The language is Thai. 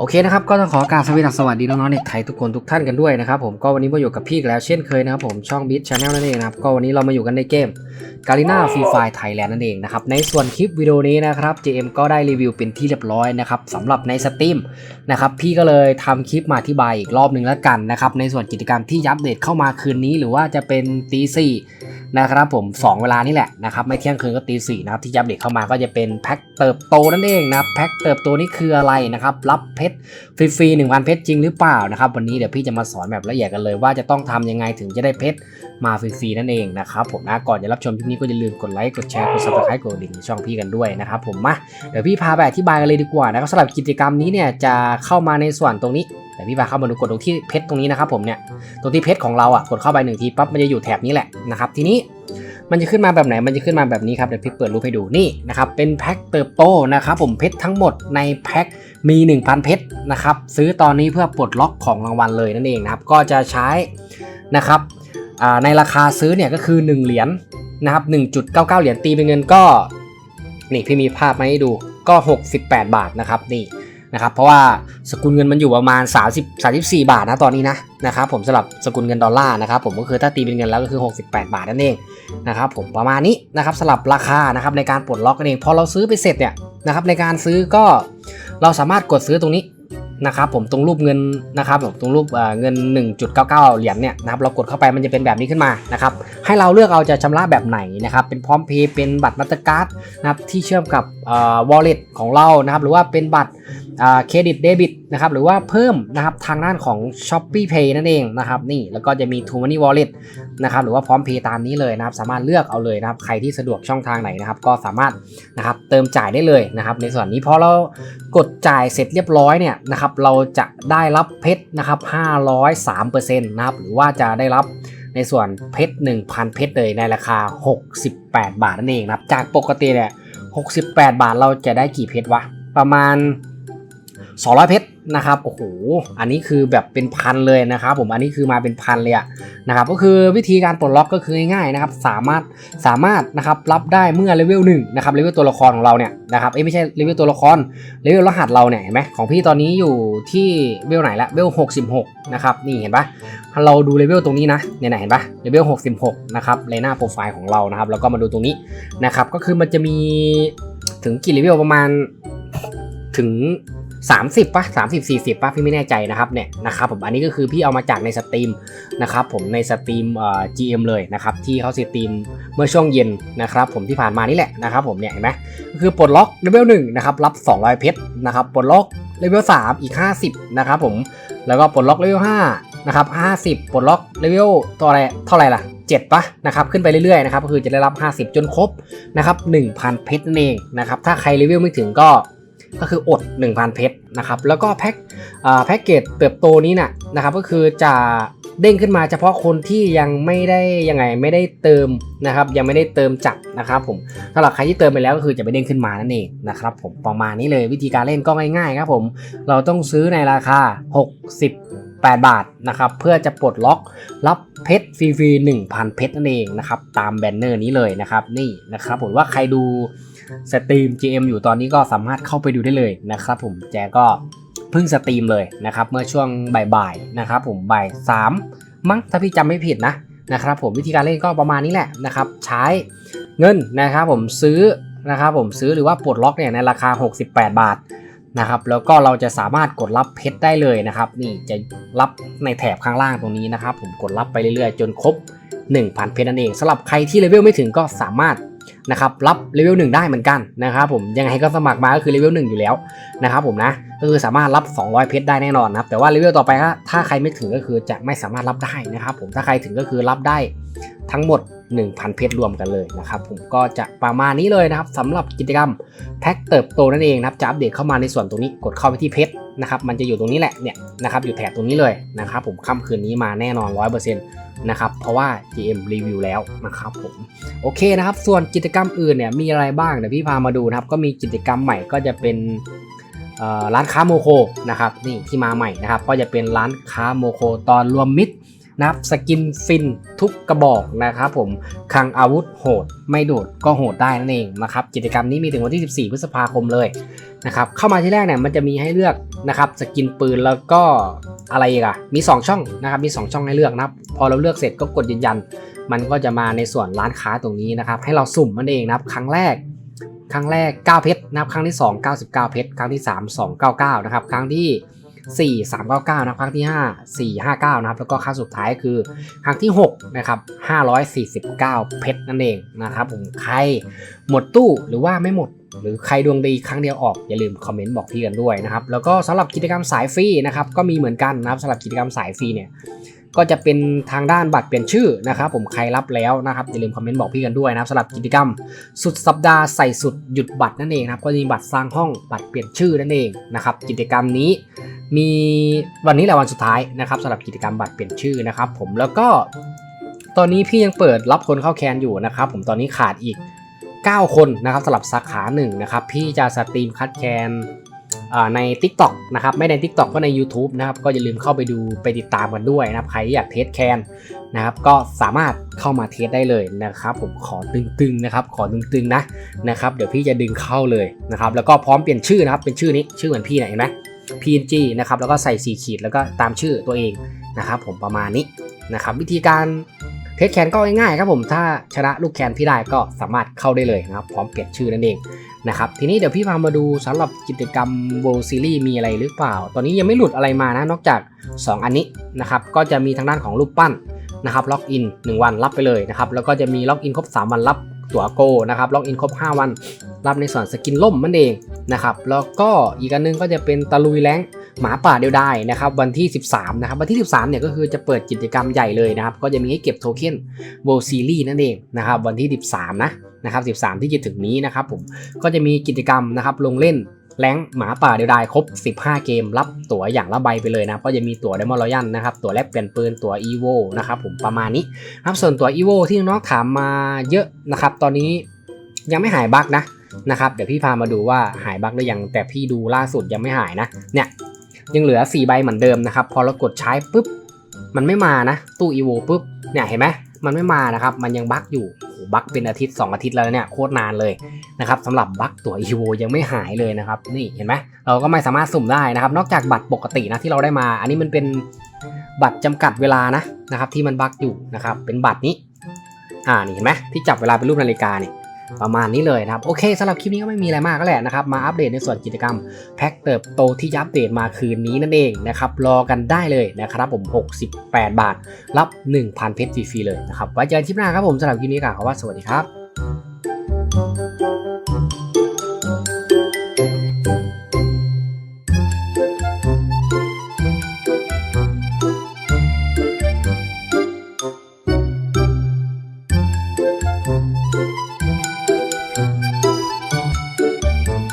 โอเคนะครับก็ต้องขอกราบสวัสดีน้องๆเด็กไทยทุกคนทุกท่านกันด้วยนะครับผมก็วันนี้มาอยู่กับพี่แล้วเช่นเคยนะครับผมช่องบิทชาแนลนั่นเองนะครับก็วันนี้เรามาอยู่กันในเกมกาลิน่าฟรีไฟไทยแลนด์นั่นเองนะครับในส่วนคลิปวิดีโอนี้นะครับ JM ก็ได้รีวิวเป็นที่เรียบร้อยนะครับสำหรับในสตรีมนะครับพี่ก็เลยทำคลิปมาอธิบายอีกรอบหนึ่งแล้วกันนะครับในส่วนกิจกรรมที่ยัปเดตเข้ามาคืนนี้ หรือว่าจะเป็นตีสี่ นะครับผมสองเวลานี่แหละนะครับไม่เที่ยงคืนก็ตีสี่นะครับที่ยัปเดตเข้ามาก็จะเป็นแพ็คเติบโตนั่นเองนะครับแพ็คเติบโตนี่คืออะไรนะครับรับเพชรฟรีๆ1,000เพชรจริงหรือเปล่านะครับวันนี้เดี๋ยวพี่จะมาสอนแบบละเอียดกันเลยว่าจะต้องทำยังไงถึงจะได้เพชรมาฟรีๆนั่นเองนะครับผมนะก่อนจะรับชมคลิปนี้ก็อย่าลืมกดไลค์กดแชร์กด subscribe กดกระดิ่งในช่องพี่กันด้วยนะครับผมมาเดี๋ยวพี่พาไปอธิบายกันเลยดีกว่านะครับสำหรับกิจกรรมนี้เนี่ยจะเข้ามาในส่วนตรงนี้ เดี๋ยวพี่พาเข้ามาดูกดตรงที่เพชรตรงนี้นะครับผมเนี่ยตรงที่เพชรของเราอะกดเข้าไปหนึ่งทีปั๊บมันจะอยู่แถบนี้แหละนะครับทีนี้มันจะขึ้นมาแบบไหน มันจะขึ้นมาแบบนี้ครับเดี๋ยวพี่เปิดรูปให้ดูนี่นะครับเป็นแพ็คเติบโตนะครับผมเพชรทั้งหมดในแพ็คมี 1,000 เพชรนะครับซื้อตอนนี้เพื่อปลดล็อกของรางวัลเลยนั่นเองนะครับก็จะใช้นะครับในราคาซื้อเนี่ยก็คือ 1 เหรียญนะครับ1.99 เหรียญตีเป็นเงินก็นี่พี่มีภาพมาให้ดูก็ 68 บาทนะครับนี่ นะครับเพราะว่าสกุลเงินมันอยู่ประมาณ 30 34 บาทนะตอนนี้นะนะครับผมสำหรับสกุลเงินดอลลาร์นะครับผมก็คือถ้าตีเป็นเงินแล้วก็คือ 68 บาทนั่นเองนะครับผมประมาณนี้นะครับสำหรับราคานะครับในการปลดล็อกนั่นเองพอเราซื้อไปเสร็จเนี่ยนะครับในการซื้อก็เราสามารถกดซื้อตรงนี้นะครับผมตรงรูปเงินนะครับผมตรงรูปเอ่อเงิน 1.99 เหรียญเนี่ยนะครับเรากดเข้าไปมันจะเป็นแบบนี้ขึ้นมานะครับให้เราเลือกเอาจะชำระแบบไหนนะครับเป็นพร้อมเพย์เป็นบัตรมาสเตอร์การ์ดนะครับที่เชื่อมกับเอ่อ wallet ของเรานะครับหรือว่าเป็นบัตร เครดิตเดบิตนะครับหรือว่าเพิ่มนะครับทางด้านของ s h o p e e Pay นั่นเองนะครับนี่แล้วก็จะมี t o Money Wallet นะครับหรือว่าพร้อมเพย์ตามนี้เลยนะครับสามารถเลือกเอาเลยนะครับใครที่สะดวกช่องทางไหนนะครับก็สามารถนะครับเติมจ่ายได้เลยนะครับในส่วนนี้พอเรากดจ่ายเสร็จเรียบร้อยเนี่ยนะครับเราจะได้รับเพชรนะครับ503%นะครับหรือว่าจะได้รับในส่วนเพชร1,000 เพชรเลยในราคา 68 บาทนั่นเองนะครับจากปกติเนี่ย68 บาทเราจะได้กี่เพชรวะประมาณ 200เพชรนะครับโอ้โหอันนี้คือแบบเป็นพันเลยนะครับ ผมอันนี้คือมาเป็นพันเลยอะนะครับก็คือวิธีการปลดล็อกก็คือง่ายๆนะครับสามารถสามารถนะครับรับได้เมื่อเลเวลหนึ่งนะครับเลเวลตัวละครของเราเนี่ยนะครับเอ้ไม่ใช่เลเวลตัวละครเลเวลรหัสเราเนี่ยเห็นไหมของพี่ตอนนี้อยู่ที่เลเวลไหนละเลเวล66นะครับนี่เห็นปะเราดูเลเวลตรงนี้นะเนี่ยนะเห็นปะเลเวล66นะครับในหน้าโปรไฟล์ของเรานะครับแล้วก็มาดูตรงนี้นะครับก็คือมันจะมีถึงกี่เลเวลประมาณถึง 30ป่ะ30 40ป่ะพี่ไม่แน่ใจนะครับเนี่ยนะครับผมอันนี้ก็คือพี่เอามาจากในสตรีมนะครับผมในสตรีมเอ่อ GM เลยนะครับที่เขาสตรีมเมื่อช่วงเย็นนะครับผมที่ผ่านมานี่แหละนะครับผมเนี่ยเห็นไหมก็คือปลดล็อกเลเวล1นะครับรับ 200 เพชรนะครับปลดล็อกเลเวล3อีก 50นะครับผมแล้วก็ปลดล็อกเลเวล5นะครับ50ปลดล็อกเลเวลตัวอะไรเท่าไหร่ล่ะ7ปะนะครับขึ้นไปเรื่อยๆนะครับก็คือจะได้รับ 50 จนครบนะครับ1,000 เพชรนั่นเองนะครับถ้าใครเลเวลไม่ถึงก็ ก็คืออด 1,000 เพชรนะครับแล้วก็แพ็คแพ็กเกจเติบโตนี้นะนะครับก็คือจะเด้งขึ้นมาเฉพาะคนที่ยังไม่ได้ยังไงไม่ได้เติมนะครับยังไม่ได้เติมจัดนะครับผมสำหรับใครที่เติมไปแล้วก็คือจะไปเด้งขึ้นมานั่นเองนะครับผมประมาณนี้เลยวิธีการเล่นก็ง่ายๆครับผมเราต้องซื้อในราคา68บาทนะครับเพื่อจะปลดล็อกรับเพชรฟรีๆ1,000 เพชรนั่นเองนะครับตามแบนเนอร์นี้เลยนะครับนี่นะครับผมว่าใครดู สตรีม GM อยู่ตอนนี้ก็สามารถเข้าไปดูได้เลยนะครับผมแจก็เพิ่งสตรีมเลยนะครับเมื่อช่วงบ่ายๆนะครับผมบ่ายสามมั้งถ้าพี่จำไม่ผิดนะนะครับผมวิธีการเล่นก็ประมาณนี้แหละนะครับใช้เงินนะครับผมซื้อนะครับผมซื้อหรือว่าปลดล็อกเนี่ยในราคา 68 บาทนะครับแล้วก็เราจะสามารถกดรับเพชรได้เลยนะครับนี่จะรับในแถบข้างล่างตรงนี้นะครับผมกดรับไปเรื่อยๆ จนครบ 1,000 เพชรนั่นเองสำหรับใครที่เลเวลไม่ถึงก็สามารถ นะครับรับเลเวล1ได้เหมือนกันนะครับผมยังไงก็สมัครมาก็คือเลเวล1อยู่แล้วนะครับผมนะก็คือสามารถรับ 200 เพชรได้แน่นอนนะครับแต่ว่าเลเวลต่อไปถ้าใครไม่ถึงก็คือจะไม่สามารถรับได้นะครับผมถ้าใครถึงก็คือรับได้ทั้งหมด 1,000 เพชรรวมกันเลยนะครับผมก็จะประมาณนี้เลยนะครับสำหรับกิจกรรมแพ็คเติบโตนั่นเองนะครับจะอัปเดตเข้ามาในส่วนตรงนี้กดเข้าไปที่เพชร นะครับมันจะอยู่ตรงนี้แหละเนี่ยนะครับอยู่แถบตรงนี้เลยนะครับผมค่ำคืนนี้มาแน่นอน 100%นะครับเพราะว่า GM รีวิวแล้วนะครับผมโอเคนะครับ ส่วนกิจกรรมอื่นเนี่ยมีอะไรบ้างเดี๋ยวพี่พามาดูนะครับก็มีกิจกรรมใหม่ก็จะเป็นร้านค้าโมโคนะครับนี่ที่มาใหม่นะครับก็จะเป็นร้านค้าโมโคตอนรวมมิตรนะครับสกินฟินทุกกระบอกนะครับผมคังอาวุธโหด ไม่โดดก็โหดได้นั่นเองนะครับกิจกรรมนี้มีถึงวันที่ 14 พฤษภาคมเลยนะครับเข้ามาที่แรกเนี่ยมันจะมีให้เลือก นะครับสกินปืนแล้วก็อะไรอีกอะมี 2 ช่องนะครับมี 2 ช่องให้เลือกนะครับพอเราเลือกเสร็จก็กดยืนยัน มันก็จะมาในส่วนร้านค้าตรงนี้นะครับ ให้เราสุ่มมันเองนะครับ ครั้งแรก ครั้งแรก 9 เพชรนะครับครั้งที่ 2 99 เพชรครั้งที่ 3 299 นะครับครั้งที่ 4 399 นะครับครั้งที่ 5 459 นะครับแล้วก็ครั้งสุดท้ายคือครั้งที่6นะครับ549 เพชรนั่นเองนะครับผมใครหมดตู้หรือว่าไม่หมด หรือใครดวงดีครั้งเดียวออกอย่าลืมคอมเมนต์บอกพี่กันด้วยนะครับแล้วก็สำหรับกิจกรรมสายฟรีนะครับก็มีเหมือนกันนะครับสำหรับกิจกรรมสายฟรีเนี่ยก็จะเป็นทางด้านบัตรเปลี่ยนชื่อนะครับผมใครรับแล้วนะครับอย่าลืมคอมเมนต์บอกพี่กันด้วยนะครับสำหรับกิจกรรมสุดสัปดาห์ใส่สุดหยุดบัตรนั่นเองนะครับก็จะมีบัตรสร้างห้องบัตรเปลี่ยนชื่อนั่นเองนะครับกิจกรรมนี้มีวันนี้แหละวันสุดท้ายนะครับสำหรับกิจกรรมบัตรเปลี่ยนชื่อนะครับผมแล้วก็ตอนนี้พี่ยังเปิดรับคนเข้าแคนอยู่นะครับผมตอนนี้ขาดอีก 9 คนนะครับสำหรับสาขาหนึ่งนะครับพี่จะสตรีมคัดแคนใน TikTok นะครับไม่ใน TikTok ก็ใน YouTube นะครับก็อย่าลืมเข้าไปดูไปติดตามกันด้วยนะครับใครอยากเทสแคนนะครับก็สามารถเข้ามาเทสได้เลยนะครับผมขอตึงๆนะครับขอตึงๆนะนะครับเดี๋ยวพี่จะดึงเข้าเลยนะครับแล้วก็พร้อมเปลี่ยนชื่อนะครับเป็นชื่อนี้ชื่อเหมือนพี่เนี่ยเห็นไหม PNG นะครับแล้วก็ใส่4ขีดแล้วก็ตามชื่อตัวเองนะครับผมประมาณนี้นะครับวิธีการ เทสแคนก็ง่ายๆครับผมถ้าชนะลูกแคนพี่ได้ก็สามารถเข้าได้เลยนะครับพร้อมเปลี่ยนชื่อนั่นเองนะครับทีนี้เดี๋ยวพี่พามาดูสำหรับกิจกรรม World Series มีอะไรหรือเปล่า ตอนนี้ยังไม่หลุดอะไรมานะนอกจาก 2 อันนี้นะครับก็จะมีทางด้านของรูปปั้นนะครับล็อกอิน 1 วันรับไปเลยนะครับแล้วก็จะมีล็อกอินครบ 3 วันรับตั๋วโกนะครับล็อกอินครบ 5 วัน รับในส่วนสกินล่มมันเอง นะครับแล้วก็อีกอันนึงก็จะเป็นตะลุยแรงหมาป่าเดียวได้นะครับวันที่ 13นะครับวันที่ 13เนี่ยก็คือจะเปิดกิจกรรมใหญ่เลยนะครับก็จะมีให้เก็บโทเค็น World Series นั่นเองนะครับวันที่ 13 นะนะครับ 13 ที่จะถึงนี้นะครับผมก็จะมีกิจกรรมนะครับลงเล่นแรงหมาป่าเดียวดายครบ 15 เกม รับตั๋วอย่างละใบไปเลยนะก็จะมีตั๋วเดมอนรอยันนะครับตั๋วแลกเปลี่ยนปืนตั๋ว EVO นะครับผมประมาณนี้ครับส่วนตั๋ว EVO ที่น้องๆถามมาเยอะนะครับตอนนี้ยังไม่หายบั๊กนะ นะครับเดี๋ยวพี่พามาดูว่าหายบั๊กหรือยังแต่พี่ดูล่าสุดยังไม่หายนะเนี่ยยังเหลือ 4 ใบเหมือนเดิมนะครับพอเรากดใช้ปุ๊บมันไม่มานะ ตู้อีโวปุ๊บเนี่ยเห็นไหมมันไม่มานะครับ มันยังบั๊กอยู่โอ้บั๊กเป็นอาทิตย์ 2 อาทิตย์แล้วเนี่ยโคตรนานเลยนะครับสำหรับบั๊กตัวอีโวยังไม่หายเลยนะครับนี่เห็นไหมเราก็ไม่สามารถสุ่มได้นะครับ นอกจากบัตรปกตินะที่เราได้มา อันนี้มันเป็นบัตรจำกัดเวลานะนะครับที่มันบั๊กอยู่นะครับเป็นบัตรนี้อ่านี่เห็นไหมที่จับเวลาเป็นรูปนาฬิกาเนี่ย ประมาณนี้เลยนะครับ โอเคสำหรับคลิปนี้ก็ไม่มีอะไรมากก็แหละนะครับ มาอัปเดตในส่วนกิจกรรม แพ็คเติบโตที่ยับเดตมาคืนนี้นั่นเองนะครับรอกันได้เลยนะครับผม 68 บาท รับ 1,000 เพชรฟรีๆเลยนะครับไว้เจอกันคลิปหน้าครับผมสำหรับคลิปนี้ก็ขอว่าสวัสดีครับ